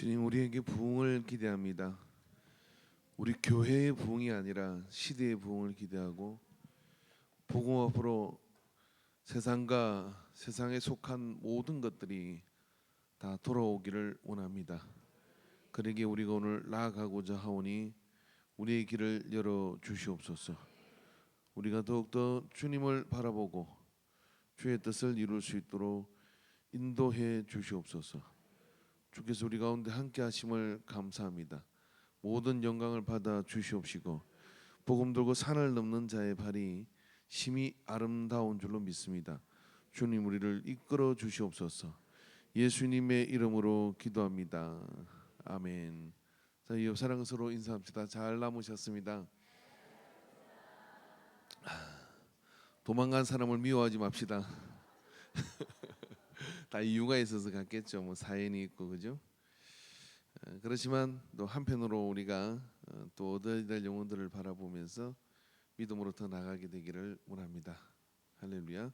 주님 우리에게 부흥을 기대합니다. 우리 교회의 부흥이 아니라 시대의 부흥을 기대하고 복음 앞으로 세상과 세상에 속한 모든 것들이 다 돌아오기를 원합니다. 그러기에 우리가 오늘 나아가고자 하오니 우리의 길을 열어 주시옵소서. 우리가 더욱더 주님을 바라보고 주의 뜻을 이룰 수 있도록 인도해 주시옵소서. 주께서 우리 가운데 함께 하심을 감사합니다. 모든 영광을 받아 주시옵시고 복음 들고 산을 넘는 자의 발이 심히 아름다운 줄로 믿습니다. 주님 우리를 이끌어 주시옵소서. 예수님의 이름으로 기도합니다. 아멘. 자, 이옆 사랑 서로 인사합시다. 잘 남으셨습니다. 아, 도망간 사람을 미워하지 맙시다. 다 이유가 있어서 갔겠죠. 뭐 사연이 있고 그죠? 어, 그렇지만 또 한편으로 우리가 어, 또 얻어야 될 영혼들을 바라보면서 믿음으로 더 나가게 되기를 원합니다. 할렐루야.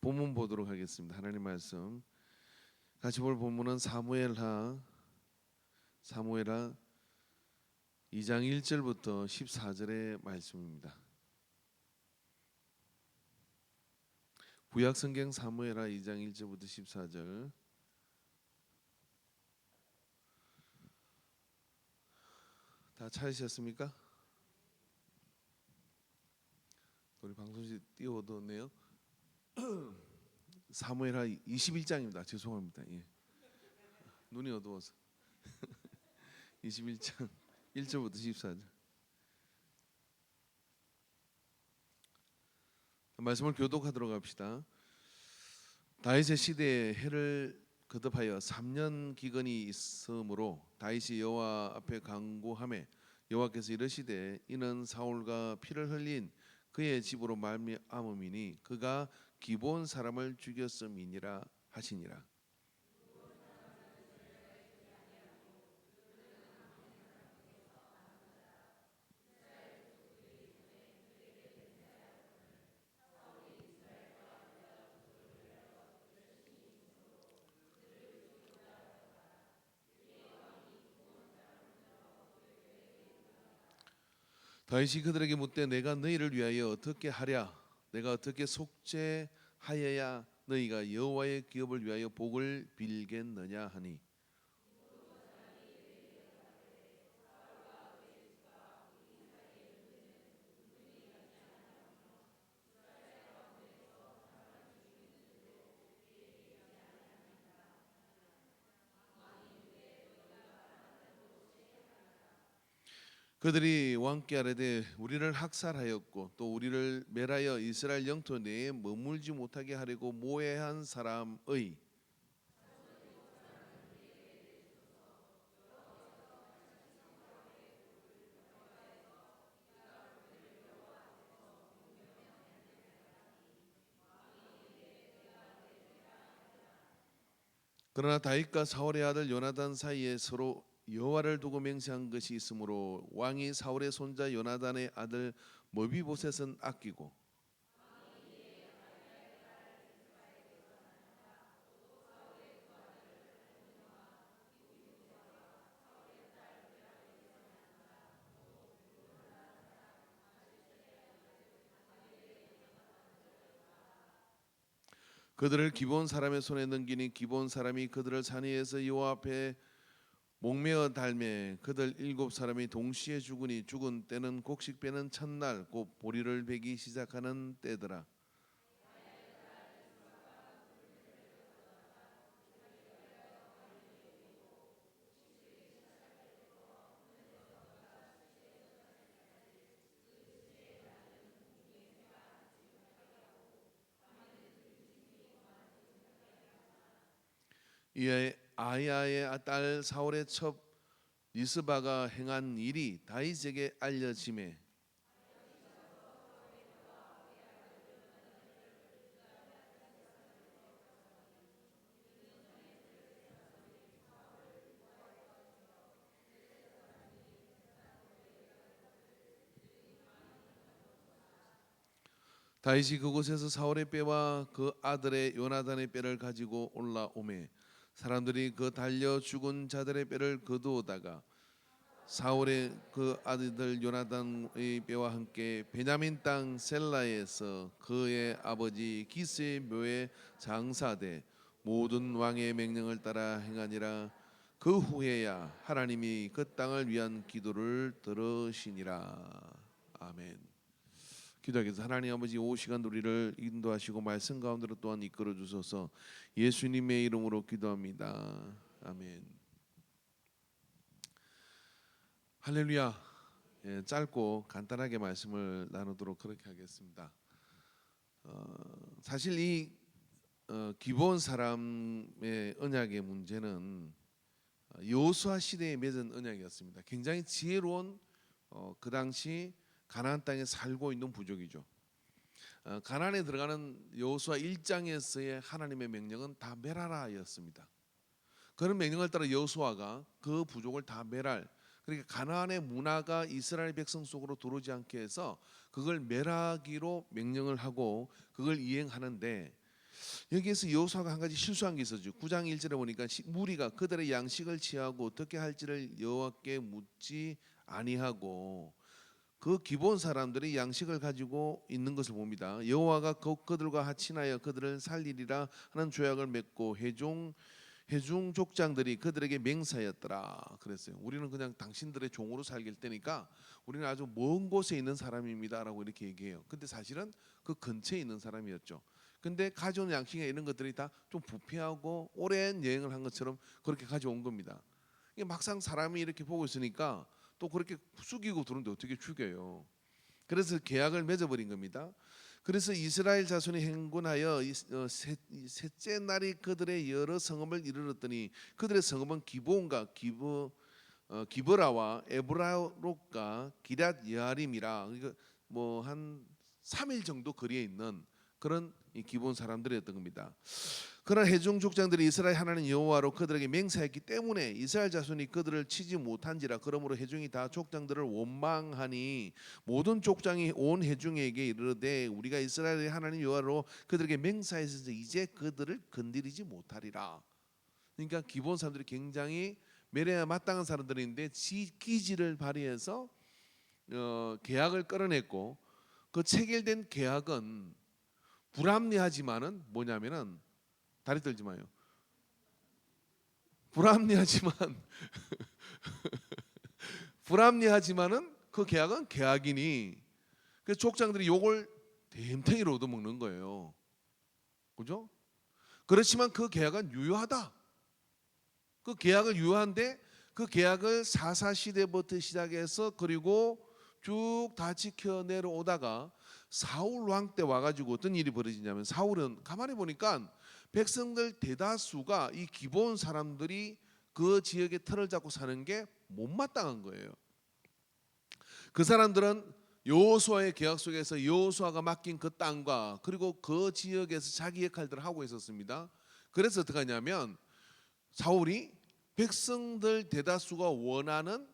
본문 보도록 하겠습니다. 하나님 말씀 같이 볼 본문은 사무엘하 사무엘하 2장 1절부터 14절의 말씀입니다. 구약 성경 사무엘하 2장 1절부터 14절 다 찾으셨습니까? 우리 방송실 띄워뒀네요. 사무엘하 21장입니다. 죄송합니다. 예. 눈이 어두워서 21장 1절부터 14절 말씀을 교독하도록 합시다. 다윗의 시대에 해를 거듭하여 3년 기근이 있으므로 다윗이 여호와 앞에 간구함에 여호와께서 이르시되 이는 사울과 피를 흘린 그의 집으로 말미암음이니 그가 기본 사람을 죽였음이니라 하시니라. 다윗이 그들에게 묻되 내가 너희를 위하여 어떻게 하랴? 내가 어떻게 속죄하여야 너희가 여호와의 기업을 위하여 복을 빌겠느냐 하니 그들이 왕께 아뢰되 우리를 학살하였고 또 우리를 멸하여 이스라엘 영토 내에 머물지 못하게 하려고 모해한 사람의 그러나 다윗과 사울의 아들 요나단 사이에 서로 여호와를 두고 맹세한 것이 있으므로 왕이 사울의 손자 요나단의 아들 머비보셋은 아끼고 그들을 기본 사람의 손에 넘기니 기본 사람이 그들을 산 위에서 여호와 앞에 목매어 달매 그들 일곱 사람이 동시에 죽으니 죽은 때는 곡식 빼는 첫날 곧 보리를 베기 시작하는 때더라. 이에 아야의 딸 사울의 첩 리스바가 행한 일이 다윗에게 알려짐에. 다윗이 그곳에서 사울의 뼈와 그 아들의 요나단의 뼈를 가지고 올라오매 사람들이 그 달려 죽은 자들의 뼈를 거두어다가 사울의 그 아들들 요나단의 뼈와 함께 베냐민 땅 셀라에서 그의 아버지 기스의 묘에 장사돼 모든 왕의 명령을 따라 행하니라 그 후에야 하나님이 그 땅을 위한 기도를 들으시니라 아멘. 기도하겠습니다. 하나님 아버지 오 시간 우리를 인도하시고 말씀 가운데로 또한 이끌어 주소서 예수님의 이름으로 기도합니다. 아멘. 할렐루야. 예, 짧고 간단하게 말씀을 나누도록 그렇게 하겠습니다. 어, 사실 이 어, 기본 사람의 언약의 문제는 여호수아 시대에 맺은 언약이었습니다. 굉장히 지혜로운 어, 그 당시 가나안 땅에 살고 있는 부족이죠. 어, 가나안에 들어가는 여호수아 1장에서의 하나님의 명령은 다 멸하라였습니다. 그런 명령을 따라 여호수아가 그 부족을 다 멸할 그러니까 가나안의 문화가 이스라엘 백성 속으로 들어오지 않게 해서 그걸 멸하기로 명령을 하고 그걸 이행하는데 여기에서 여호수아가 한 가지 실수한 게 있었죠. 9장 1절에 보니까 시- 무리가 그들의 양식을 취하고 어떻게 할지를 여호와께 묻지 아니하고 그 기본 사람들이 양식을 가지고 있는 것을 봅니다. 여호와가 그 그들과 하친하여 그들을 살리리라 하는 조약을 맺고 해종 해중 족장들이 그들에게 맹사였더라 그랬어요. 우리는 그냥 당신들의 종으로 살길 때니까 우리는 아주 먼 곳에 있는 사람입니다라고 이렇게 얘기해요. 근데 사실은 그 근처에 있는 사람이었죠. 근데 가져온 양식에 이런 것들이 다 좀 부패하고 오랜 여행을 한 것처럼 그렇게 가져온 겁니다. 이게 막상 사람이 이렇게 보고 있으니까 또 그렇게 숙이고 들는데 어떻게 죽여요? 그래서 계약을 맺어버린 겁니다. 그래서 이스라엘 자손이 행군하여 이- 어, 셋째 날이 그들의 여러 성읍을 이르렀더니 그들의 성읍은 기본과 기브 어, 기브라와 에브라롯과 기랏 여아림이라 그러니까 뭐한 3일 정도 거리에 있는 그런 이 기본 사람들이었던 겁니다. 그러나 해중 족장들이 이스라엘 하나님 여호와로 그들에게 맹세했기 때문에 이스라엘 자손이 그들을 치지 못한지라 그러므로 해중이 다 족장들을 원망하니 모든 족장이 온 해중에게 이르되 우리가 이스라엘의 하나님 여호와로 그들에게 맹사해서 이제 그들을 건드리지 못하리라. 그러니까 기본 사람들이 굉장히 매래야 마땅한 사람들인데 지 기지를 발휘해서 어, 계약을 끌어냈고 그 체결된 계약은 불합리하지만은 뭐냐면은 다리 떨지 마요. 불합리하지만 불합리하지만은 그 계약은 계약이니 그래서 족장들이 욕을 댐탱이로 얻어먹는 거예요. 그죠? 그렇지만 그 계약은 유효하다. 그 계약을 유효한데 그 계약을 사사 시대부터 시작해서 그리고 쭉 다 지켜 내려 오다가 사울 왕 때 와가지고 어떤 일이 벌어지냐면 사울은 가만히 보니까 백성들 대다수가 이 기본 사람들이 그 지역의 틀을 잡고 사는 게 못마땅한 거예요. 그 사람들은 여호수아의 계약 속에서 여호수아가 맡긴 그 땅과 그리고 그 지역에서 자기 역할들을 하고 있었습니다. 그래서 어떻게 하냐면 사울이 백성들 대다수가 원하는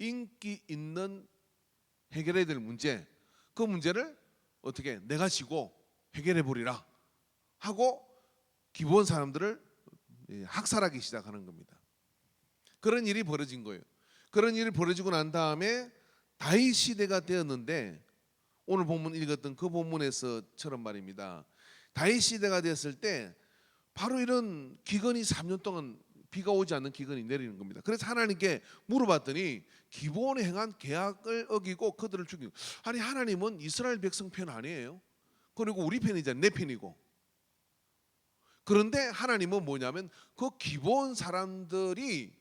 인기 있는 해결해야 될 문제 그 문제를 어떻게 내가 지고 해결해 보리라 하고 기본 사람들을 예, 학살하기 시작하는 겁니다. 그런 일이 벌어진 거예요. 그런 일이 벌어지고 난 다음에 다윗 시대가 되었는데 오늘 본문 읽었던 그 본문에서처럼 말입니다. 다윗 시대가 되었을 때 바로 이런 기근이 3년 동안 비가 오지 않는 기근이 내리는 겁니다. 그래서 하나님께 물어봤더니 기본에 행한 계약을 어기고 그들을 죽이고 아니 하나님은 이스라엘 백성 편 아니에요. 그리고 우리 편이잖아요. 내 편이고. 그런데 하나님은 뭐냐면 그 기본 사람들이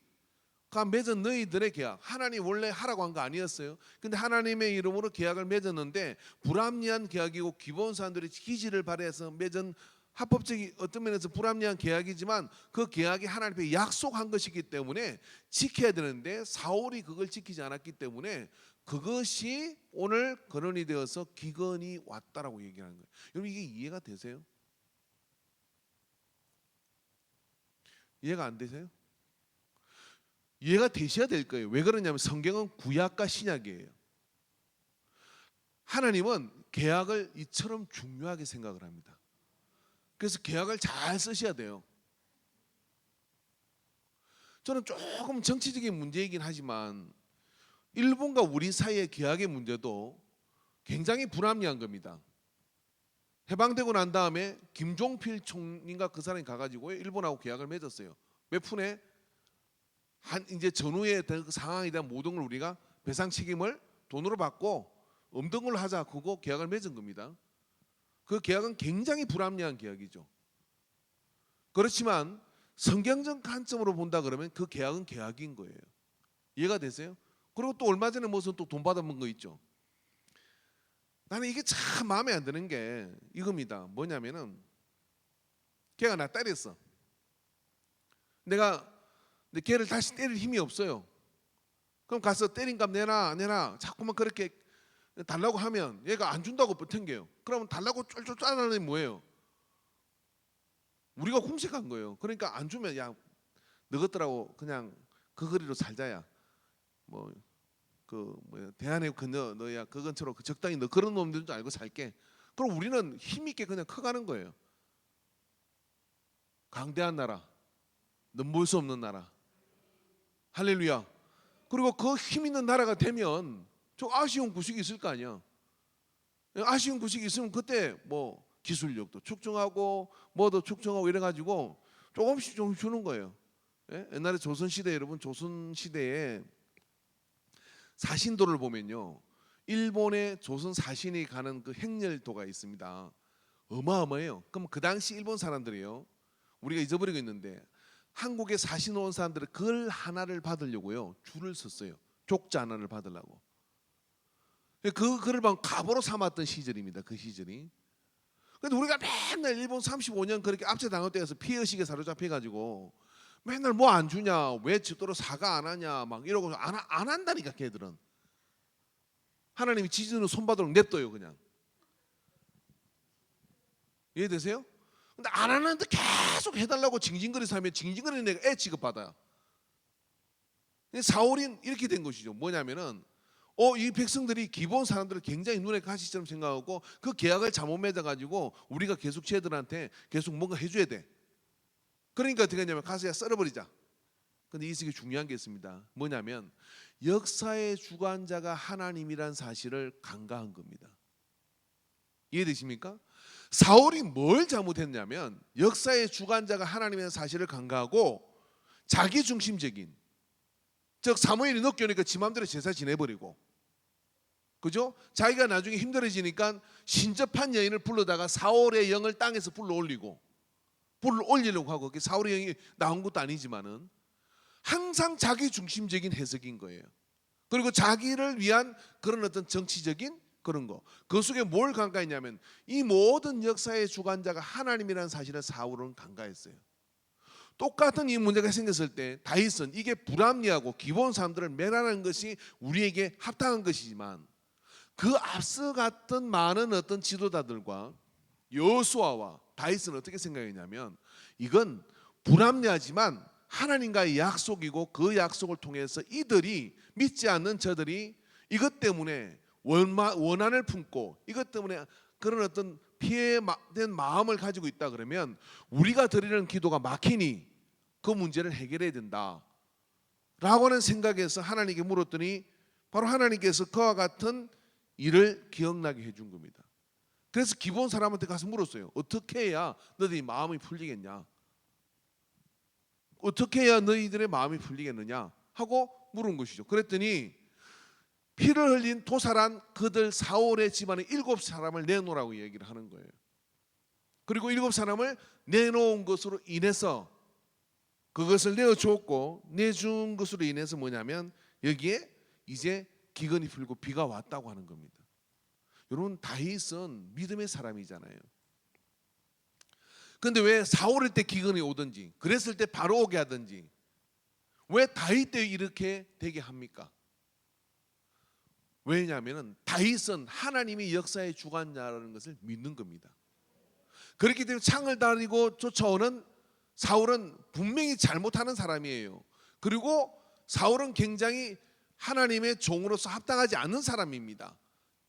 가 맺은 너희들의 계약 하나님 원래 하라고 한 거 아니었어요. 근데 하나님의 이름으로 계약을 맺었는데 불합리한 계약이고 기본 사람들이 기지를 발휘해서 맺은 합법적인 어떤 면에서 불합리한 계약이지만 그 계약이 하나님께 약속한 것이기 때문에 지켜야 되는데 사울이 그걸 지키지 않았기 때문에 그것이 오늘 근원이 되어서 기근이 왔다라고 얘기하는 거예요. 여러분 이게 이해가 되세요? 이해가 안 되세요? 이해가 되셔야 될 거예요. 왜 그러냐면 성경은 구약과 신약이에요. 하나님은 계약을 이처럼 중요하게 생각을 합니다. 그래서 계약을 잘 쓰셔야 돼요. 저는 조금 정치적인 문제이긴 하지만 일본과 우리 사이의 계약의 문제도 굉장히 불합리한 겁니다. 해방되고 난 다음에 김종필 총리가 그 사람이 가가지고 일본하고 계약을 맺었어요. 몇 푼에 한 이제 전후의 그 상황에 대한 모든 걸 우리가 배상 책임을 돈으로 받고 걸로 하자 그거 계약을 맺은 겁니다. 그 계약은 굉장히 불합리한 계약이죠. 그렇지만 성경적 관점으로 본다 그러면 그 계약은 계약인 거예요. 이해가 되세요? 그리고 또 얼마 전에 무슨 또 돈 받아먹은 거 있죠. 나는 이게 참 마음에 안 드는 게 이겁니다. 뭐냐면은 걔가 나 때렸어. 내가 근데 걔를 다시 때릴 힘이 없어요. 그럼 가서 때린 값 내놔 내놔 자꾸만 그렇게 달라고 하면 얘가 안 준다고 버텐겨요. 그러면 달라고 쫄쫄 짜는 애 뭐예요? 우리가 공식한 거예요. 그러니까 안 주면 야 너것들하고 그냥 그 거리로 살자야. 뭐 그 뭐야 대한의 그너 너야 그 근처로 그 적당히 너 그런 놈들인 줄 알고 살게. 그럼 우리는 힘 있게 그냥 커가는 거예요. 강대한 나라, 넘볼 수 없는 나라. 할렐루야. 그리고 그 힘 있는 나라가 되면 저 아쉬운 구식이 있을 거 아니야. 아쉬운 구식이 있으면 그때 뭐 기술력도 축적하고 뭐도 축적하고 이래 가지고 조금씩 좀 주는 거예요. 예? 옛날에 조선 시대 여러분 조선 시대에 사신도를 보면요. 일본의 조선 사신이 가는 그 행렬도가 있습니다. 어마어마해요. 그럼 그 당시 일본 사람들이요. 우리가 잊어버리고 있는데 한국에 사신 온 사람들은 글 하나를 받으려고요. 줄을 섰어요. 족자 하나를 받으려고. 그 글을 막 갑으로 삼았던 시절입니다. 그 시절이. 근데 우리가 맨날 일본 35년 그렇게 압제 당할 때에서 피해의식에 사로잡혀 가지고 맨날 뭐 안 주냐 왜 집도로 사과 안 하냐 막 이러고 안, 하- 안 한다니까 걔들은 하나님이 지지는 손바닥으로 냅둬요 그냥 이해되세요? 근데 안 하는데 계속 해달라고 징징거리서 하면 징징거리는 애가 애 취급받아요 사울이 이렇게 된 것이죠 뭐냐면은 어, 이 백성들이 기본 사람들을 굉장히 눈에 가시처럼 생각하고 그 계약을 잘못 맺어가지고 우리가 계속 쟤들한테 계속 뭔가 해줘야 돼. 그러니까 어떻게 했냐면 가서 야 썰어버리자. 근데 이식이 중요한 게 있습니다. 뭐냐면 역사의 주관자가 하나님이란 사실을 간과한 겁니다. 이해되십니까? 사울이 뭘 잘못했냐면 역사의 주관자가 하나님이라는 사실을 간과하고 자기 중심적인 즉 사무엘이 늦게오니까 지 마음대로 제사 지내버리고 그죠? 자기가 나중에 힘들어지니까 신접한 여인을 불러다가 사울의 영을 땅에서 불러 올리고 불러 올리려고 하고 사울의 영이 나온 것도 아니지만은 항상 자기 중심적인 해석인 거예요. 그리고 자기를 위한 그런 어떤 정치적인 그런 거. 그 속에 뭘 간과했냐면 이 모든 역사의 주관자가 하나님이라는 사실을 사울은 간과했어요. 똑같은 이 문제가 생겼을 때 다윗은 이게 불합리하고 기본 사람들을 매라는 것이 우리에게 합당한 것이지만 그 앞서갔던 많은 어떤 지도자들과 여수아와 다윗은 어떻게 생각했냐면 이건 불합리하지만 하나님과의 약속이고 그 약속을 통해서 이들이 믿지 않는 저들이 이것 때문에 원한을 품고 이것 때문에 그런 어떤 피해된 마음을 가지고 있다 그러면 우리가 드리는 기도가 막히니 그 문제를 해결해야 된다. 라고는 생각해서 하나님께 물었더니 바로 하나님께서 그와 같은 일을 기억나게 해준 겁니다. 그래서 기본 사람한테 가서 물었어요. 어떻게 해야 너희들이 마음이 풀리겠냐? 어떻게 해야 너희들의 마음이 풀리겠느냐? 하고 물은 것이죠. 그랬더니 피를 흘린 도살한 그들 사울의 집안에 일곱 사람을 내놓으라고 얘기를 하는 거예요. 그리고 일곱 사람을 내놓은 것으로 인해서 그것을 내어 주었고 내준 것으로 인해서 뭐냐면 여기에 이제 기근이 풀고 비가 왔다고 하는 겁니다. 여러분 다윗은 믿음의 사람이잖아요. 근데 왜 사울일 때 기근이 오든지 그랬을 때 바로 오게 하든지 왜 다윗 때 이렇게 되게 합니까? 왜냐하면 다윗은 하나님이 역사의 주관자라는 것을 믿는 겁니다. 그렇기 때문에 창을 다리고 쫓아오는 사울은 분명히 잘못하는 사람이에요. 그리고 사울은 굉장히 하나님의 종으로서 합당하지 않는 사람입니다.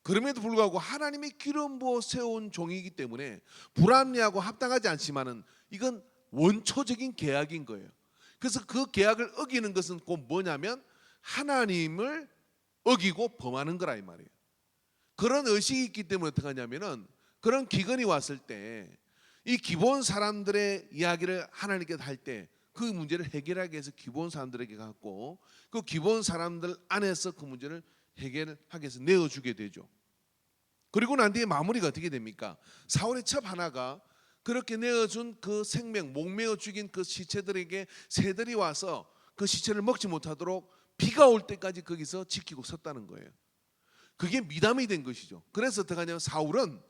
그럼에도 불구하고 하나님이 기름 부어 세운 종이기 때문에 불합리하고 합당하지 않지만은 이건 원초적인 계약인 거예요. 그래서 그 계약을 어기는 것은 곧 뭐냐면 하나님을 어기고 범하는 거라 이 말이에요. 그런 의식이 있기 때문에 어떻게 하냐면은 그런 기근이 왔을 때 이 기본 사람들의 이야기를 하나님께 할 때 그 문제를 해결하기 위해서 기본 사람들에게 갖고 그 기본 사람들 안에서 그 문제를 해결하기 위해서 내어주게 되죠. 그리고 난 뒤에 마무리가 어떻게 됩니까? 사울의 첩 하나가 그렇게 내어준 그 생명, 목매어 죽인 그 시체들에게 새들이 와서 그 시체를 먹지 못하도록 비가 올 때까지 거기서 지키고 섰다는 거예요. 그게 미담이 된 것이죠. 그래서 어떻게 하냐면 사울은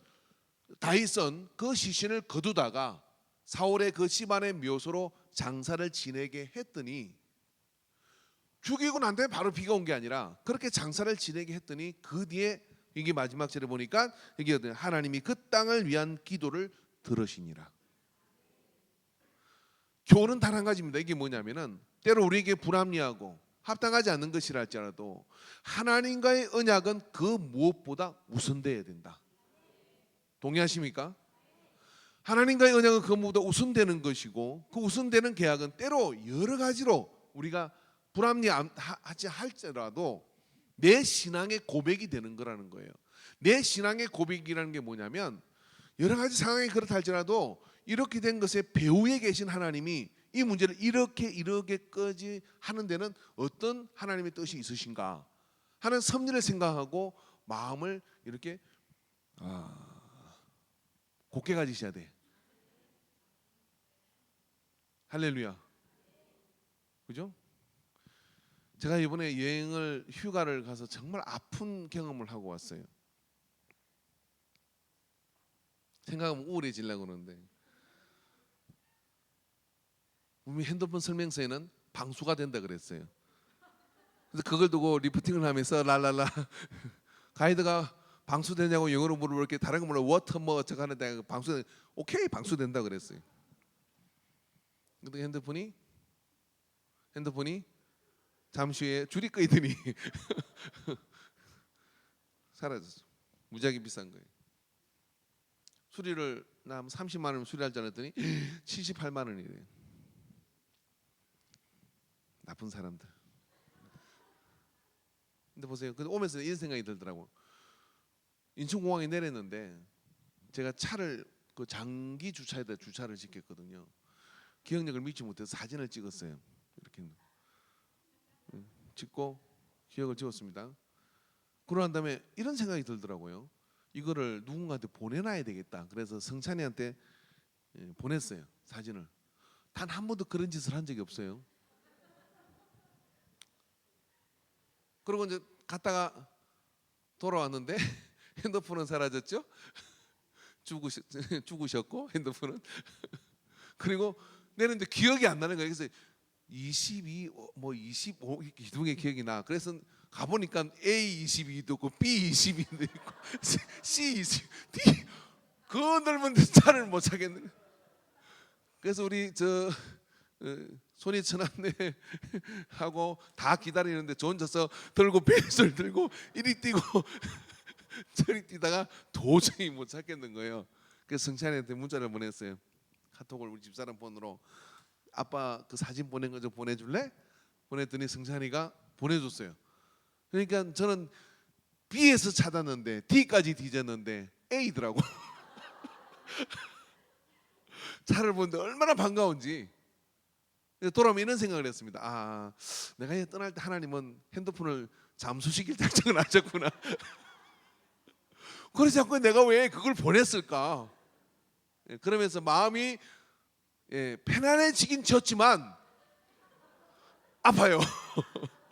다윗은 그 시신을 거두다가 사울의 그 집안의 묘소로 장사를 지내게 했더니 죽이고 난 다음에 바로 비가 온 게 아니라 그렇게 장사를 지내게 했더니 그 뒤에 이게 마지막 절에 보니까 이게? 하나님이 그 땅을 위한 기도를 들으시니라. 교훈은 단 한 가지입니다. 이게 뭐냐면은 때로 우리에게 불합리하고 합당하지 않는 것이라 할지라도 하나님과의 언약은 그 무엇보다 우선돼야 된다. 동의하십니까? 하나님과의 언약은 그 무엇보다 우선되는 것이고 그 우선되는 계약은 때로 여러 가지로 우리가 불합리하지 할지라도 내 신앙의 고백이 되는 거라는 거예요. 내 신앙의 고백이라는 게 뭐냐면 여러 가지 상황이 그렇다 할지라도 이렇게 된 것에 배후에 계신 하나님이 이 문제를 이렇게 이렇게까지 하는 데는 어떤 하나님의 뜻이 있으신가 하는 섭리를 생각하고 마음을 이렇게 아, 곱게 가지셔야 돼. 할렐루야. 그죠? 제가 이번에 여행을 휴가를 가서 정말 아픈 경험을 하고 왔어요. 생각하면 우울해지려고 그러는데 분명히 핸드폰 설명서에는 방수가 된다 그랬어요. 그래서 그걸 두고 리프팅을 하면서 랄랄라 가이드가 방수되냐고 영어로 물어볼 게 다른 거 몰라 워터 뭐 어쩌고 하는데 방수 오케이 방수된다 그랬어요. 근데 핸드폰이 핸드폰이 잠시 후에 줄이 끄이더니 사라졌어. 무지하게 비싼 거예요. 수리를 나 30만 원 수리할 줄 알았더니 78만 원이래. 나쁜 사람들. 근데 보세요. 근데 오면서 이런 생각이 들더라고. 인천공항에 내렸는데 제가 차를 그 장기 주차에다 주차를 시켰거든요. 기억력을 믿지 못해서 사진을 찍었어요. 이렇게 음, 찍고 기억을 지웠습니다. 그러고 난 다음에 이런 생각이 들더라고요. 이거를 누군가한테 보내놔야 되겠다. 그래서 성찬이한테 예, 보냈어요. 사진을. 단 한 번도 그런 짓을 한 적이 없어요. 그리고 이제 갔다가 돌아왔는데 핸드폰은 사라졌죠. 죽으셨, 죽으셨고 핸드폰은 그리고 내는데 기억이 안 나는 거예요. 그래서 22 뭐 25 기둥의 기억이 나. 그래서 가보니까 A 22도 있고 B 22도 있고 C 20, D 그 넓은 차를 못 찾겠는. 그래서 우리 저 어, 손이 천안네 하고 다 기다리는데 저 혼자서 들고 배를 들고 이리 뛰고 저리 뛰다가 도저히 못 찾겠는 거예요. 그래서 성찬이한테 문자를 보냈어요. 카톡을 우리 집사람 폰으로 아빠 그 사진 보낸 거 좀 보내줄래? 보냈더니 성찬이가 보내줬어요. 그러니까 저는 B에서 찾았는데 D까지 뒤졌는데 A더라고. 차를 보는데 얼마나 반가운지. 돌아오면 이런 생각을 했습니다. 아, 내가 떠날 때 하나님은 핸드폰을 잠수시킬 작정을 하셨구나. 그래서 자꾸 내가 왜 그걸 보냈을까? 예, 그러면서 마음이 예, 편안해지긴 졌지만 아파요.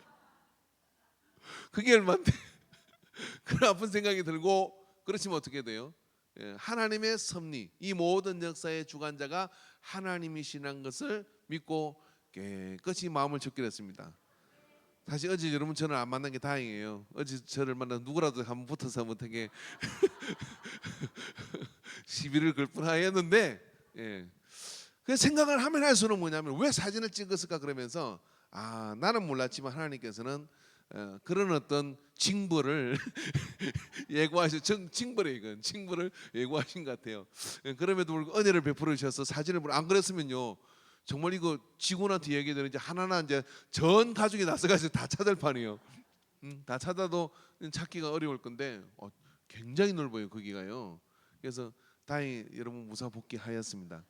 그게 얼마인데 그런 아픈 생각이 들고 그렇지만 어떻게 돼요? 예, 하나님의 섭리, 이 모든 역사의 주관자가 하나님이시라는 것을 믿고 깨끗이 마음을 접기로 했습니다. 사실 어제 여러분 저를 안 만난 게 다행이에요. 어제 저를 만나 누구라도 한번 붙어서 못하게 시비를 걸 뻔하였는데, 예. 그 생각을 하면 할수록 뭐냐면 왜 사진을 찍었을까 그러면서 아 나는 몰랐지만 하나님께서는 어, 그런 어떤 징벌을 예고하셔 징벌에 이건 징벌을 예고하신 것 같아요. 예, 그럼에도 불구하고 은혜를 베풀어 주셔서 사진을 안 그랬으면요 정말 이거 지구나 뒤에 되는 이제 하나나 이제 전 가족이 나서가지고 다 찾을 판이에요. 음, 다 찾아도 찾기가 어려울 건데 어, 굉장히 넓어요 거기가요. 그래서 다행히 여러분 무사 복귀하였습니다.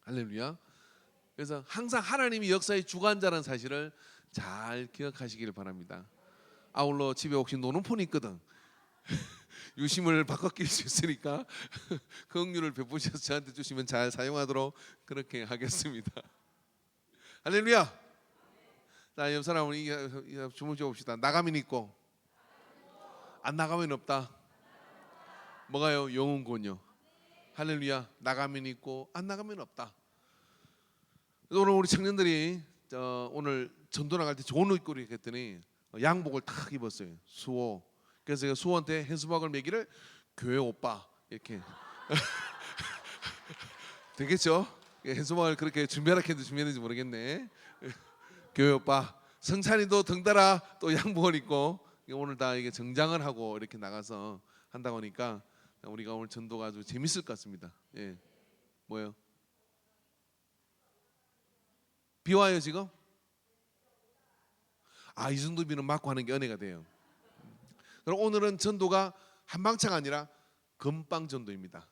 할렐루야. 그래서 항상 하나님이 역사의 주관자라는 사실을 잘 기억하시기를 바랍니다. 아울러 집에 혹시 노는 폰이 있거든. 유심을 바꿔 끼울 수 있으니까 그 응유를 베푸셔서 저한테 주시면 잘 사용하도록 그렇게 하겠습니다. 할렐루야. 자, 옆 사람은 줘 봅시다. 나가면 있고 안 나가면 없다. 뭐가요? 영혼군요. 할렐루야. 나가면 있고 안 나가면 없다. 오늘 우리 청년들이 저 오늘 전도 나갈 때 좋은 옷 입고 했더니 양복을 탁 입었어요. 수호. 그래서 제가 수호한테 해수박을 매기를 교회 오빠 이렇게 되겠죠? 예, 해수박을 그렇게 준비하라 해도 준비했는지 모르겠네. 교회 오빠 성찬이도 덩달아 또 양복을 입고 오늘 다 이게 정장을 하고 이렇게 나가서 한다고 하니까 우리가 오늘 전도가 아주 재밌을 것 같습니다. 예, 뭐요? 비 와요 지금? 아 이 정도 비는 맞고 하는 게 은혜가 돼요. 그럼 오늘은 전도가 한방차가 아니라 금방 전도입니다.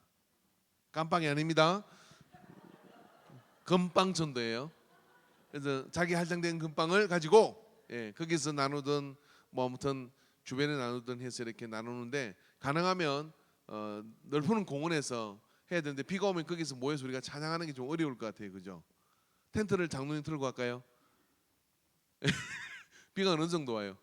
깜빵이 아닙니다. 금빵 전도예요. 그래서 자기 할당된 금빵을 가지고 예, 거기서 나누든 뭐 아무튼 주변에 나누든 해서 이렇게 나누는데 가능하면 어, 넓은 공원에서 해야 되는데 비가 오면 거기서 모여서 우리가 찬양하는 게 좀 어려울 것 같아요, 그죠? 텐트를 장로님 틀고 갈까요? 비가 어느 정도 와요?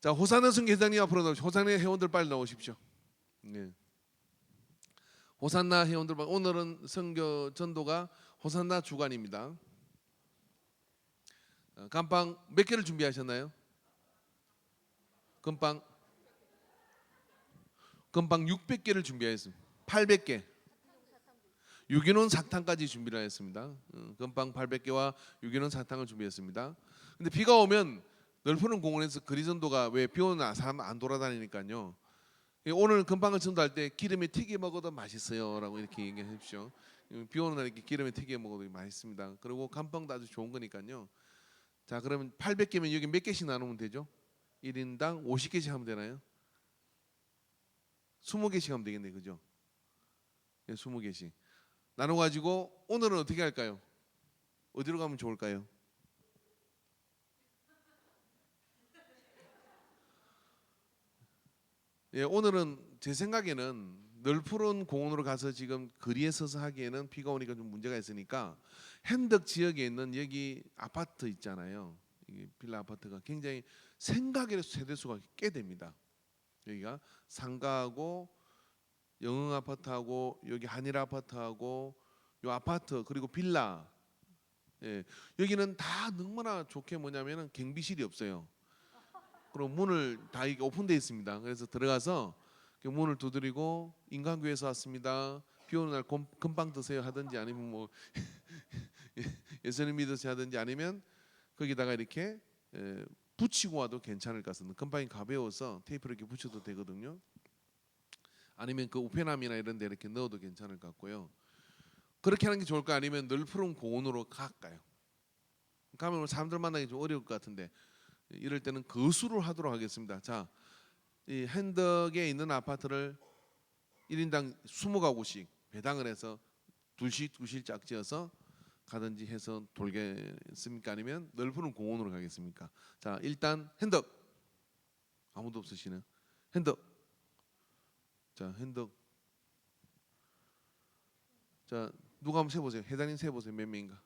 자 호산나 승계장님 앞으로 나오십시오. 호산나 회원들 빨리 나오십시오. 네. 호산나 회원들 오늘은 선교 전도가 호산나 주간입니다. 어, 감빵 몇 개를 준비하셨나요? 금빵 금빵 600개를 준비하였습니다. 800개. 유기농 사탕까지 준비를 했습니다. 어, 금빵 800개와 유기농 사탕을 준비했습니다. 근데 비가 오면 넓은 공원에서 그리전도가 왜 비 오는 날 사람 안 돌아다니니까요. 예, 오늘 금방을 전도할 때 기름에 튀겨 먹어도 맛있어요라고 이렇게 얘기하십시오. 음, 비 오는 날 이렇게 기름에 튀겨 먹어도 맛있습니다. 그리고 감빵도 아주 좋은 거니까요. 자 그러면 800개면 여기 몇 개씩 나누면 되죠? 1인당 50개씩 하면 되나요? 20개씩 하면 되겠네 그죠? 네, 20개씩 나눠 가지고 오늘은 어떻게 할까요? 어디로 가면 좋을까요? 예, 오늘은 제 생각에는 널푸른 공원으로 가서 지금 거리에 서서 하기에는 비가 오니까 좀 문제가 있으니까 핸덕 지역에 있는 여기 아파트 있잖아요. 이 빌라 아파트가 굉장히 생각의 세대수가 꽤 됩니다. 여기가 상가하고 영흥 아파트하고 여기 한일 아파트하고 요 아파트 그리고 빌라 예, 여기는 다 너무나 좋게 뭐냐면은 경비실이 없어요. 그럼 문을 다 이게 오픈돼 있습니다. 그래서 들어가서 문을 두드리고 인간교회에서 왔습니다. 비 오는 날 금- 금방 드세요 하든지 아니면 뭐 예수님 믿으세요 하든지 아니면 거기다가 이렇게 에, 붙이고 와도 괜찮을 것 같습니다. 금방이 가벼워서 테이프를 이렇게 붙여도 되거든요. 아니면 그 우편함이나 이런 데 이렇게 넣어도 괜찮을 것 같고요. 그렇게 하는 게 좋을까 아니면 널푸른 공원으로 갈까요? 가면 사람들 만나기 좀 어려울 것 같은데 이럴 때는 거수를 하도록 하겠습니다. 자, 이 핸덕에 있는 아파트를 1인당 20가구씩 배당을 해서 둘씩 둘씩 짝 지어서 가든지 해서 돌겠습니까? 아니면 넓은 공원으로 가겠습니까? 자, 일단 핸덕 아무도 없으시네. 핸덕. 자, 핸덕. 자, 누가 한번 세보세요. 회장님 세보세요. 몇 명인가?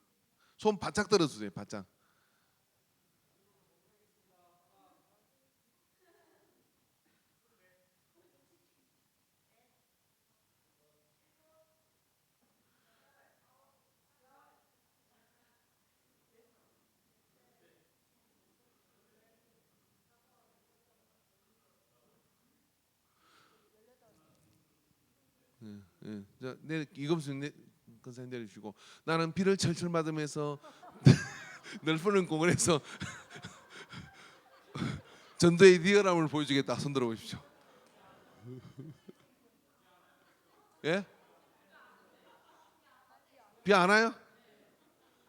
손 바짝 들어주세요. 바짝. 예. 자, 내일 이금수 내 건사님 내려주시고 나는 비를 철철 맞으면서 넓은 공원에서 전도의 리얼함을 보여주겠다. 손 들어 보십시오. 예? 비 안 와요?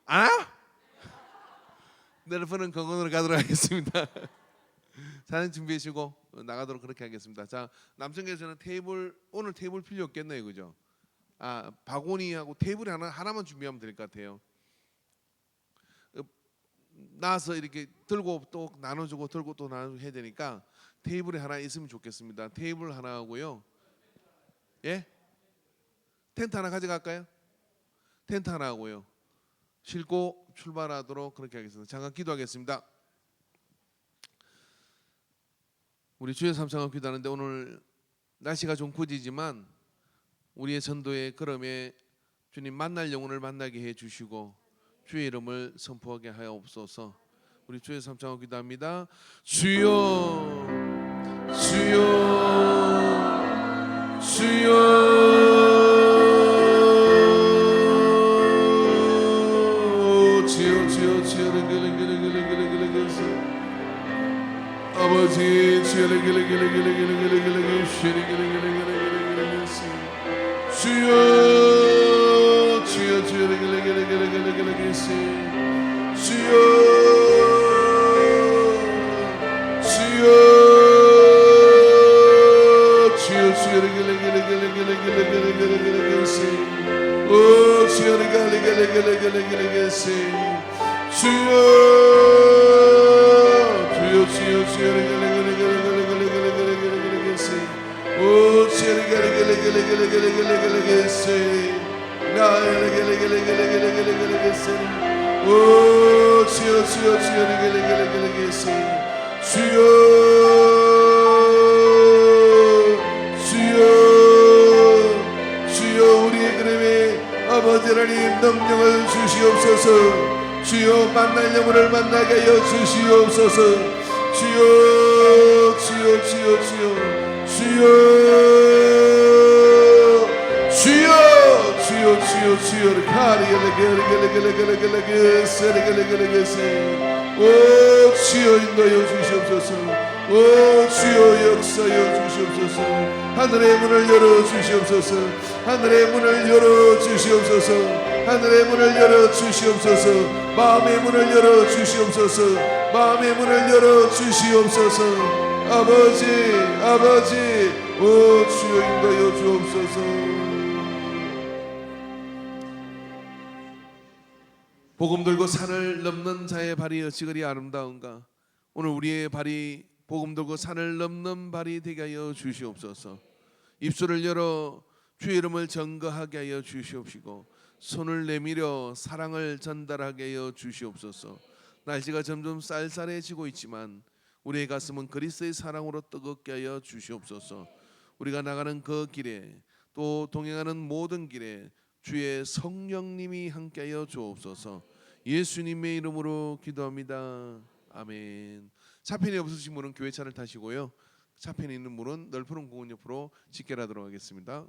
안 와요? 내일부는 건강으로 가도록 하겠습니다. 사진 준비하시고 나가도록 그렇게 하겠습니다. 자 남성께서는 테이블 오늘 테이블 필요 없겠네요, 그죠? 아 바구니하고 테이블 하나 하나만 준비하면 될 것 같아요. 어, 나와서 이렇게 들고 또 나눠주고 들고 또 나눠주고 해야 되니까 테이블이 하나 있으면 좋겠습니다. 테이블 하나 하고요. 예? 텐트 하나 가져갈까요? 텐트 하나 하고요. 싣고 출발하도록 그렇게 하겠습니다. 잠깐 기도하겠습니다. 우리 주의 삼창을 기도하는데 오늘 날씨가 좀 굳이지만 우리의 전도의 걸음에 주님 만날 영혼을 만나게 해 주시고 주의 이름을 선포하게 하옵소서. 우리 주의 삼창을 기도합니다. 주여 주여 주여 주여 주여 주여 르글르글르글르글르글르글르 아버지 주여 르글르글르글르글르글르 쉐르글르글르글르글르 to. 오 주여 주여 주여 주여 주여 주여 우리의 그림에 아버지 하나님 능력을 주시옵소서 주여 만날 영혼을 만나게 하여 주시옵소서 주여 주여 주여 주여 주여 주여 주여 주여 가리겔레겔레겔레겔레겔레겔레 세레겔레겔레겔레 오 주여 인도하여 주시옵소서 오 주여 역사하여 주시옵소서 하늘의 문을 열어 주시옵소서 하늘의 문을 열어 주시옵소서 하늘의 문을 열어 주시옵소서 마음의 문을 열어 주시옵소서 마음의 문을 열어 주시옵소서 아버지 아버지 오 주여 인도하여 주옵소서 복음 들고 산을 넘는 자의 발이 어찌 아름다운가? 오늘 우리의 발이 복음 들고 산을 넘는 발이 되게 하여 주시옵소서. 입술을 열어 주의 이름을 전거하게 하여 주시옵시고 손을 내밀어 사랑을 전달하게 하여 주시옵소서. 날씨가 점점 쌀쌀해지고 있지만 우리의 가슴은 그리스도의 사랑으로 뜨겁게 하여 주시옵소서. 우리가 나가는 그 길에 또 동행하는 모든 길에 주의 성령님이 함께하여 주옵소서. 예수님의 이름으로 기도합니다. 아멘. 차편이 없으신 분은 교회 차를 타시고요. 차편이 있는 분은 넓은 공원 옆으로 직결하도록 하겠습니다.